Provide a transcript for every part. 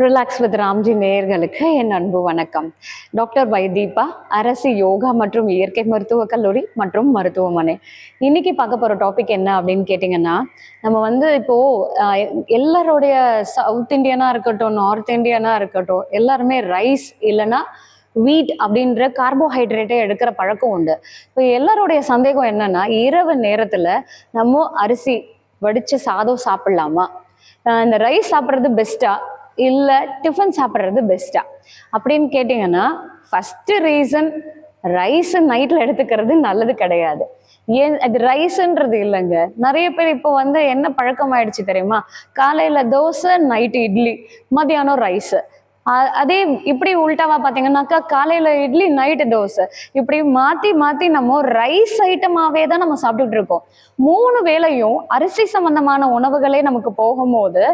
Relax with Ramji நேயர்களுக்கு என் அன்பு வணக்கம். டாக்டர் வைதீபா அரசு யோகா மற்றும் இயற்கை மருத்துவக் கல்லூரி மற்றும் மருத்துவமனை. இன்னைக்கு பார்க்க போகிற டாபிக் என்ன அப்படின்னு கேட்டிங்கன்னா நம்ம வந்து இப்போ எல்லாருடைய சவுத் இண்டியனாக இருக்கட்டும் நார்த் இந்தியனாக இருக்கட்டும் எல்லாருமே ரைஸ் இல்லைன்னா வீட் அப்படின்ற கார்போஹைட்ரேட்டை எடுக்கிற பழக்கம் உண்டு. இப்போ எல்லாருடைய சந்தேகம் என்னன்னா இரவு நேரத்தில் நம்ம அரிசி வடித்த சாதம் சாப்பிடலாமா? இந்த ரைஸ் சாப்பிட்றது பெஸ்ட்டா இல்லை டிஃபன் சாப்பிட்றது பெஸ்ட்டா அப்படின்னு கேட்டிங்கன்னா ஃபஸ்ட்டு ரீசன் ரைஸ் நைட்டில் எடுத்துக்கிறது நல்லது கிடையாது. ஏன் அது ரைஸுன்றது இல்லைங்க. நிறைய பேர் இப்போ வந்து என்ன பழக்கம் ஆயிடுச்சு தெரியுமா? காலையில் தோசை நைட்டு இட்லி மதியானம் ரைஸு அதே இப்படி உள்டாவா பார்த்தீங்கன்னாக்கா காலையில் இட்லி நைட்டு தோசை. இப்படி மாற்றி மாற்றி நம்ம ரைஸ் ஐட்டமாகவே தான் நம்ம சாப்பிட்டுட்டு இருக்கோம். மூணு வேளையும் அரிசி சம்பந்தமான உணவுகளே நமக்கு போகும்போது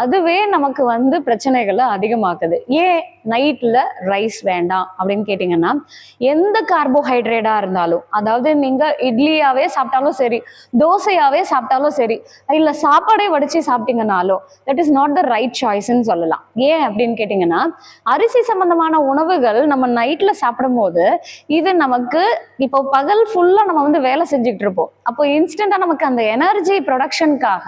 அதுவே நமக்கு வந்து பிரச்சனைகளை அதிகமாக்குது. ஏன் நைட்டில் ரைஸ் வேண்டாம் அப்படின்னு கேட்டிங்கன்னா எந்த கார்போஹைட்ரேட்டாக இருந்தாலும் அதாவது நீங்கள் இட்லியாவே சாப்பிட்டாலும் சரி தோசையாவே சாப்பிட்டாலும் சரி இல்லை சாப்பாடே வடித்து சாப்பிட்டீங்கனாலும் that is not the right சாய்ஸ்ன்னு சொல்லலாம். ஏன் அப்படின்னு கேட்டிங்கன்னா அரிசி சம்பந்தமான உணவுகள் நம்ம நைட்ல சாப்பிடும்போது இது நமக்கு இப்போ பகல் ஃபுல்லா நம்ம வந்து வேலை செஞ்சுக்கிட்டு இருப்போம். அப்போ இன்ஸ்டண்டா நமக்கு அந்த எனர்ஜி ப்ரொடக்ஷனுக்காக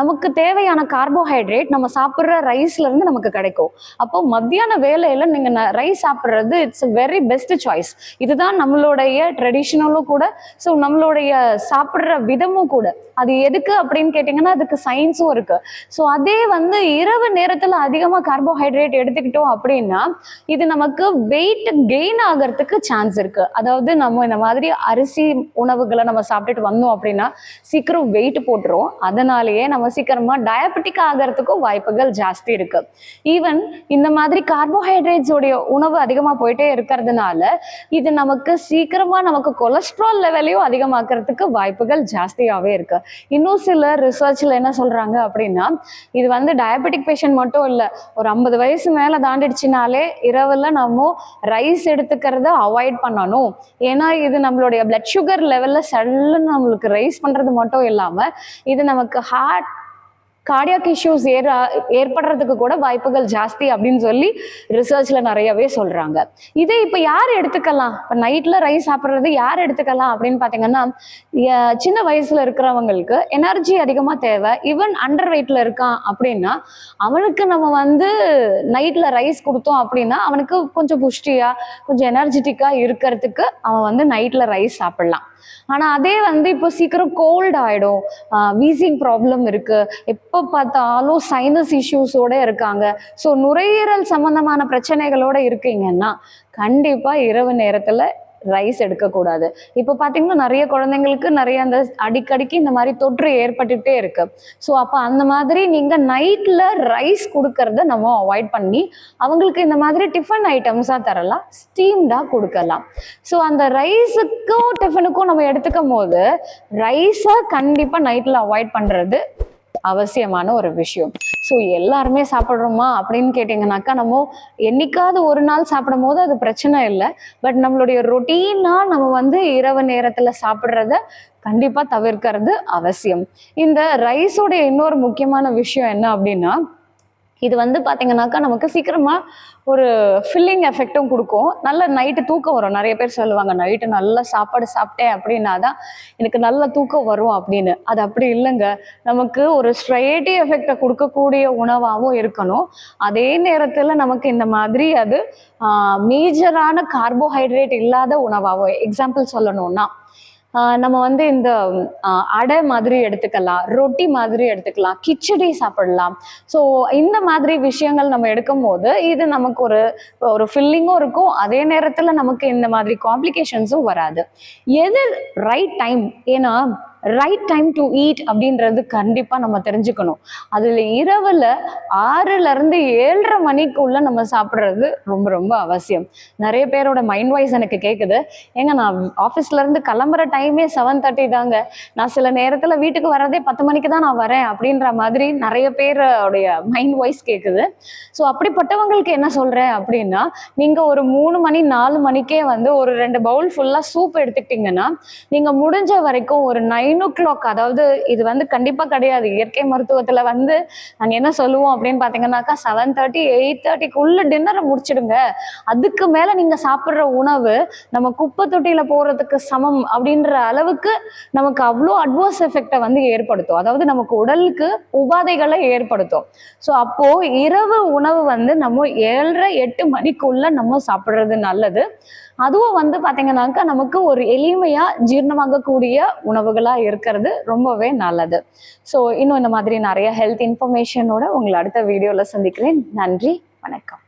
நமக்கு தேவையான கார்போஹைட்ரேட் நம்ம சாப்பிட்ற ரைஸ்ல இருந்து நமக்கு கிடைக்கும். அப்போ மத்தியான வேலையில நீங்க ரைஸ் சாப்பிட்றது இட்ஸ் வெரி பெஸ்ட் சாய்ஸ் இதுதான் நம்மளுடைய ட்ரெடிஷ்னலும் கூட ஸோ நம்மளுடைய சாப்பிட்ற விதமும் கூட. அது எதுக்கு அப்படின்னு கேட்டிங்கன்னா அதுக்கு சயின்ஸும் இருக்கு. ஸோ அதே வந்து இரவு நேரத்தில் அதிகமாக கார்போஹைட்ரேட் எடுத்துக்கிட்டோம் அப்படின்னா இது நமக்கு வெயிட் கெயின் ஆகிறதுக்கு சான்ஸ் இருக்கு. அதாவது நம்ம இந்த மாதிரி அரிசி உணவுகளை நம்ம சாப்பிட்டுட்டு வந்தோம் அப்படின்னா சீக்கிரம் வெயிட் போட்டுரும். அதனாலேயே நம்ம சீக்கிரமா டயபெட்டிக் ஆகிறதுக்கும் வாய்ப்புகள் ஜாஸ்தி இருக்கு. ஈவன் இந்த மாதிரி கார்போஹைட்ரேட்ஸ் உடைய உணவு அதிகமாக போயிட்டே இருக்கிறதுனால இது நமக்கு சீக்கிரமா நமக்கு கொலஸ்ட்ரால் லெவலையும் அதிகமாக்குறதுக்கு வாய்ப்புகள் ஜாஸ்தியாகவே இருக்கு. இன்னும் சில ரிசர்ச்ல என்ன சொல்றாங்க அப்படின்னா இது வந்து டயபெட்டிக் பேஷண்ட் மட்டும் இல்லை ஒரு ஐம்பது வயசு மேலே தாண்டிடுச்சுனாலே இரவில் நம்ம ரைஸ் எடுத்துக்கிறத அவாய்ட் பண்ணணும். ஏன்னா இது நம்மளுடைய பிளட் சுகர் லெவலில் சல்லுன்னு நம்மளுக்கு ரைஸ் பண்ணுறது மட்டும் இல்லாமல் இது நமக்கு ஹார்ட் கார்டியாக் இஷ்யூஸ் ஏற ஏற்படுறதுக்கு கூட வாய்ப்புகள் ஜாஸ்தி அப்படின்னு சொல்லி ரிசர்ச்ல நிறையவே சொல்றாங்க. இதே இப்போ யார் எடுத்துக்கலாம்? இப்போ நைட்ல ரைஸ் சாப்பிட்றது யார் எடுத்துக்கலாம் அப்படின்னு பார்த்தீங்கன்னா சின்ன வயசுல இருக்கிறவங்களுக்கு எனர்ஜி அதிகமாக தேவை. ஈவன் அண்டர் வெயிட்ல இருக்கான் அப்படின்னா அவனுக்கு நம்ம வந்து நைட்ல ரைஸ் கொடுத்தோம் அப்படின்னா அவனுக்கு கொஞ்சம் புஷ்டியா கொஞ்சம் எனர்ஜெட்டிக்கா இருக்கிறதுக்கு அவன் வந்து நைட்ல ரைஸ் சாப்பிடலாம். ஆனா அதே வந்து இப்போ சீக்கிரம் கோல்ட் ஆயிடும். வீசிங் ப்ராப்ளம் இருக்கு. எப்போ பார்த்தாலும் சைனஸ் இஷ்யூஸோட இருக்காங்க. ஸோ நுரையீரல் சம்பந்தமான பிரச்சனைகளோட இருக்கீங்கன்னா கண்டிப்பா இரவு நேரத்துல ரைஸ் எடுக்கக்கூடாது. இப்போ பார்த்தீங்கன்னா நிறைய குழந்தைங்களுக்கு நிறைய அந்த அடிக்கடிக்கு இந்த மாதிரி தொற்று ஏற்பட்டுட்டே இருக்கு. ஸோ அப்போ அந்த மாதிரி நீங்கள் நைட்டில் ரைஸ் கொடுக்கறத நம்ம அவாய்ட் பண்ணி அவங்களுக்கு இந்த மாதிரி டிஃபன் ஐட்டம்ஸாக தரலாம் ஸ்டீம்டாக கொடுக்கலாம். ஸோ அந்த ரைஸுக்கும் டிஃபனுக்கும் நம்ம எடுத்துக்கும் போது ரைஸை கண்டிப்பாக நைட்டில் அவாய்ட் பண்ணுறது அவசியமான ஒரு விஷயம். ஸோ எல்லாருமே சாப்பிட்றோமா அப்படின்னு கேட்டிங்கனாக்கா நம்ம என்னைக்காவது ஒரு நாள் சாப்பிடும் போது அது பிரச்சனை இல்லை. பட் நம்மளுடைய ரொட்டீனாக நம்ம வந்து இரவு நேரத்தில் சாப்பிட்றத கண்டிப்பாக தவிர்க்கிறது அவசியம். இந்த ரைஸோடைய இன்னொரு முக்கியமான விஷயம் என்ன அப்படின்னா இது வந்து பார்த்தீங்கன்னாக்கா நமக்கு சீக்கிரமாக ஒரு ஃபில்லிங் எஃபெக்ட்டும் கொடுக்கும். நல்ல நைட்டு தூக்கம் வரும். நிறைய பேர் சொல்லுவாங்க நைட்டு நல்ல சாப்பாடு சாப்பிட்டேன் அப்படின்னா தான் எனக்கு நல்ல தூக்கம் வரும் அப்படின்னு. அது அப்படி இல்லைங்க. நமக்கு ஒரு ஸ்ட்ரைட்டி எஃபெக்டை கொடுக்கக்கூடிய உணவாகவும் இருக்கணும். அதே நேரத்தில் நமக்கு இந்த மாதிரி அது மேஜரான கார்போஹைட்ரேட் இல்லாத உணவாகவும் எக்ஸாம்பிள் சொல்லணும்னா நம்ம வந்து இந்த அடை மாதிரி எடுத்துக்கலாம் ரொட்டி மாதிரி எடுத்துக்கலாம் கிச்சடி சாப்பிடலாம். ஸோ இந்த மாதிரி விஷயங்கள் நம்ம எடுக்கும் போது இது நமக்கு ஒரு ஒரு ஃபில்லிங்கும் இருக்கும். அதே நேரத்தில் நமக்கு இந்த மாதிரி காம்ப்ளிகேஷன்ஸும் வராது. எது ரைட் டைம் ஏன்னா ரைட் டைம் டு ஈட் அப்படின்றது கண்டிப்பாக நம்ம தெரிஞ்சுக்கணும். அதில் இரவில் ஆறுலேருந்து ஏழரை மணிக்குள்ளே நம்ம சாப்பிட்றது ரொம்ப ரொம்ப அவசியம். நிறைய பேரோட மைண்ட் வாய்ஸ் எனக்கு கேட்குது ஏங்க நான் ஆஃபீஸ்லேருந்து கிளம்புற டைமே செவன் தேர்ட்டி தாங்க. நான் சில நேரத்தில் வீட்டுக்கு வரதே பத்து மணிக்கு தான் நான் வரேன் அப்படின்ற மாதிரி நிறைய பேருடைய மைண்ட் வாய்ஸ் கேட்குது ஸோ அப்படிப்பட்டவங்களுக்கு என்ன சொல்கிறேன் அப்படின்னா நீங்கள் ஒரு மூணு மணி நாலு மணிக்கே வந்து ஒரு ரெண்டு பவுல் ஃபுல்லாக சூப் எடுத்துக்கிட்டிங்கன்னா நீங்கள் முடிஞ்ச வரைக்கும் ஒரு நைன் நைன் ஓ கிளாக் அதாவது இது வந்து கண்டிப்பா கிடையாது. இயற்கை மருத்துவத்துல வந்து நாங்க என்ன சொல்லுவோம் அப்படின்னு பாத்தீங்கன்னாக்கா செவன் தேர்ட்டி எயிட் தேர்ட்டிக்குள்ள டின்னரை முடிச்சிடுங்க. அதுக்கு மேல நீங்க சாப்பிடுற உணவு நம்ம குப்பை தொட்டியில போறதுக்கு சமம் அப்படின்ற அளவுக்கு நமக்கு அவ்வளோ அட்வர்ஸ் எஃபெக்டை வந்து ஏற்படுத்தும். அதாவது நமக்கு உடலுக்கு உபாதைகளை ஏற்படுத்தும். ஸோ அப்போ இரவு உணவு வந்து நம்ம ஏழரை எட்டு மணிக்குள்ள நம்ம சாப்பிட்றது நல்லது. அதுவும் வந்து பாத்தீங்கன்னாக்கா நமக்கு ஒரு எளிமையா ஜீரணமாகக்கூடிய உணவுகளா இருக்கிறது ரொம்பவே நல்லது. ஸோ இன்னும் இந்த மாதிரி நிறைய ஹெல்த் இன்ஃபர்மேஷனோட உங்களை அடுத்த வீடியோவில் சந்திக்கிறேன். நன்றி வணக்கம்.